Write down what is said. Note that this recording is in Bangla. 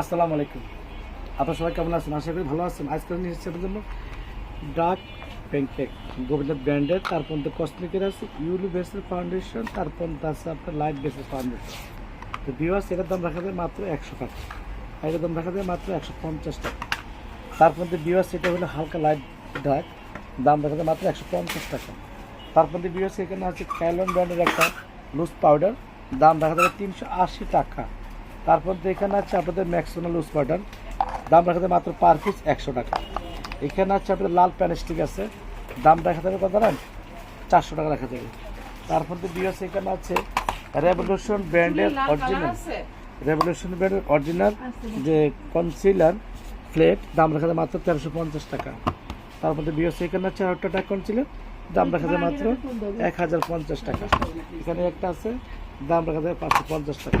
আসসালামু আলাইকুম। আপনার সবাই কেমন আছেন? আশা করি ভালো আছেন। আজকে নিয়ে এসেছি জন্য ডার্ক প্যানকেক গোবিন্দ ব্র্যান্ডের, তারপর তো কসমেটিকের আছে ইউলি বেসের ফাউন্ডেশন তারপর আছে আপনার লাইট বেসের ফাউন্ডেশন তো ভিওয়ার্স এটার দাম রাখা যায় মাত্র একশো টাকা। এটার দাম রাখা যায় মাত্র একশো পঞ্চাশ টাকা। তারপর তো ভিওয়ার্স এটা হলো হালকা লাইট ডার্ক দাম রাখা যায় মাত্র একশো পঞ্চাশ টাকা। তারপর তো ভিওয়ার্স এখানে আছে ক্যালন ব্র্যান্ডের একটা লুজ পাউডার দাম রাখা যাবে তিনশো আশি টাকা। তারপর এখানে আছে আপনাদের ম্যাক্সোনা লুজ পাউডার দাম রাখা যাবে মাত্র পার পিস একশো টাকা। এখানে আছে আপনাদের লাল প্যানেস্টিক আছে। দাম রাখা যাবে কত জানেন চারশো টাকা রাখা যাবে। তারপর তো বিয়াস এখানে আছে রেভলিউশন ব্র্যান্ডের অরিজিনাল রেভলিউশন ব্র্যান্ডের অরিজিনাল যে কনসিলার ফ্লেট দাম রাখা যায় মাত্র তেরোশো পঞ্চাশ টাকা। তারপর তো বিয়াস এখানে আছে আরেকটা টাকা কনসিলার দাম রাখা যায় মাত্র এক হাজার পঞ্চাশ টাকা। এখানে একটা আছে দাম রাখা যায় পাঁচশো পঞ্চাশ টাকা।